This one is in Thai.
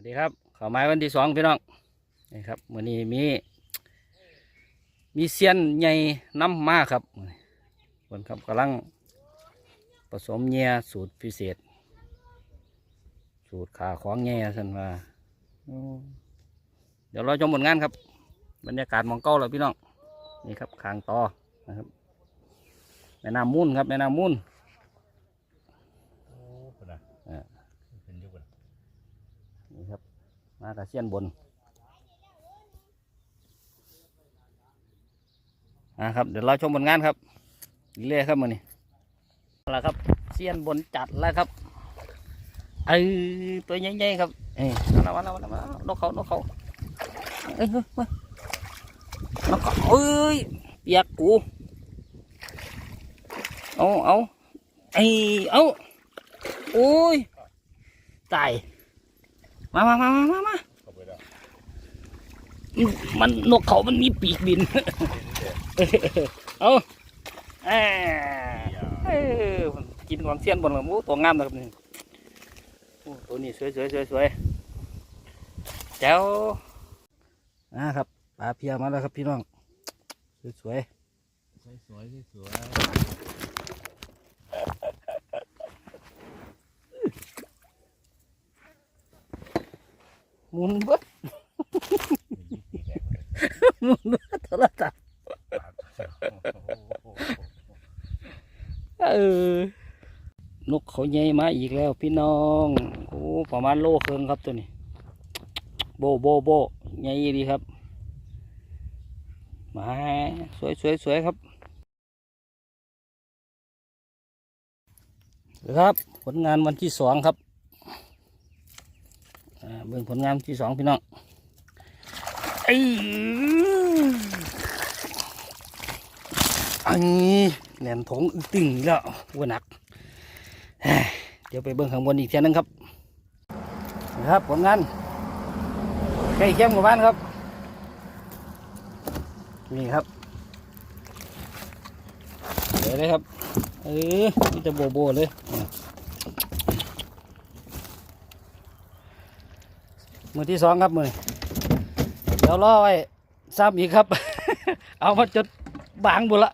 วัสดีครับข่าวไม้วันที่สองพี่น้องนี่ครับวันนี้มี มีเซียนใหญ่น้ำมาครับมื้อนี้เพิ่นครับกำลังผสมเงียสูตรพิเศษ สูตรขาของเงียสันว่าเดี๋ยวเราชมผลงานครับ บรรยากาศมองเก้าเลยพี่น้องนี่ครับคางตอนะครับแม่น้ำมูลครับแม่น้ำมูล โอ้ปะนะ อ่า เป็นอยุคปะ นี่ครับ มากับเซียนบนนะครับ เดี๋ยวเราชมผลงานครับเรื่อยครับมือนี้เอาละครับเซียนบนจัดแล้วครับเออตัวใหญ่ๆครับเอ้ยมาแล้วมาแล้วมาแล้วนกเขานกเขาเอ้ยเฮ้ยเฮ้ยนกเขาเอ้ยเปียกกูเอาเอาไอ้เอาโอ้ยตาย มามามามามามามันนกเขามันมีปีกบิน เอาเออกินของเสี้ยนบนละมูตัวงามนะครับนี่ตัวนี้สวยสวยสวยสวยแจ๋วนะครับปลาเพียมาแล้วครับพี่น้อง สวยสวยสวยสวยสวย หมุนเบิดหมุนเบิดโทรศัพท์เออนกเขาใหญ่มาอีกแล้วพี่น้องโอ้ประมาณโลเครึ่งครับตัวนี้ โบโบโบใหญ่ดีครับมาสวยสวยสวยครับครับ ผลงานวันที่สองครับ เบิ่งผลงานที่สองพี่น้องไอ้อันนี้แหนมถงอึตึงแล้ววัวหนัก เดี๋ยวไปเบิ่งข้างบนอีกเทียหนึงครับนะครับผลงานใกล้เคียงหมู่บ้านครับ นี่ครับเดี๋ยวเลยครับ เออนี่จะโบโบเลย มือที่สองครับมือเดี๋ยวล่อไว้ซ้ำอีกครับ เอามาจดบางบุละ